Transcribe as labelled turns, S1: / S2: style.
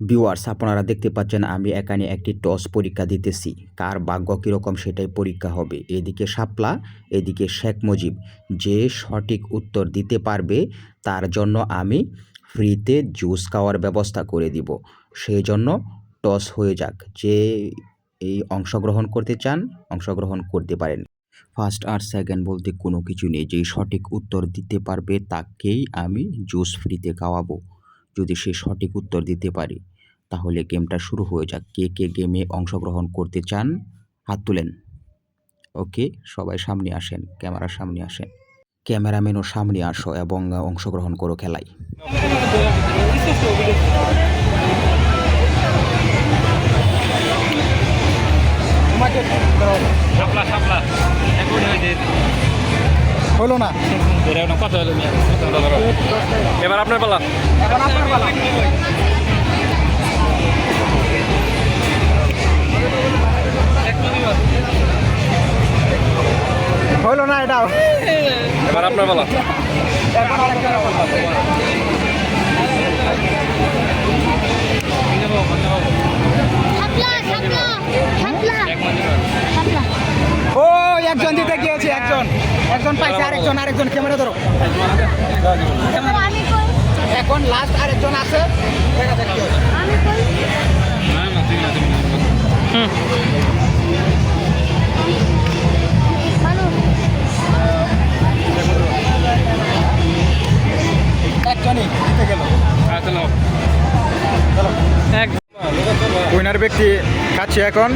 S1: Viewers আপনারা দেখতে পাচ্ছেন, আমি এখানে একটি টস পরীক্ষা দিতেছি। কার ভাগ্য কীরকম সেটাই পরীক্ষা হবে। এদিকে শাপলা, এদিকে শেখ মুজিব। যে সঠিক উত্তর দিতে পারবে, তার জন্য আমি ফ্রিতে জুস খাওয়ার ব্যবস্থা করে দিব। সেই জন্য টস হয়ে যাক। যে এই অংশগ্রহণ করতে চান, অংশগ্রহণ করতে পারেন। ফার্স্ট আর সেকেন্ড বলতে কোনো কিছু নেই। যেই সঠিক উত্তর দিতে পারবে, তাকেই আমি জুস ফ্রিতে খাওয়াবো। যদি সে সঠিক উত্তর দিতে পারে, তাহলে গেমটা শুরু হয়ে যাক। কে কে গেমে অংশগ্রহণ করতে চান, হাত তুলেন। ওকে, সবাই সামনে আসেন ক্যামেরার সামনে আসেন। ক্যামেরাম্যানও সামনে আসো এবং অংশগ্রহণ করো খেলায়।
S2: শাপলা শাপলা এখন
S3: হলো না।
S2: এবার আপনার পালা।
S3: এখন আপনার পালা। হলো না এটাও।
S2: এবার আপনার পালা।
S3: পাইছে আরেকজন ক্যামেরা ধরো। এখন লাস্ট আরেকজন আছে। দেখা যাক কি।
S4: আমি কই
S3: একজনই দিতে গেল। উইনার ব্যক্তি খাচ্ছে এখন।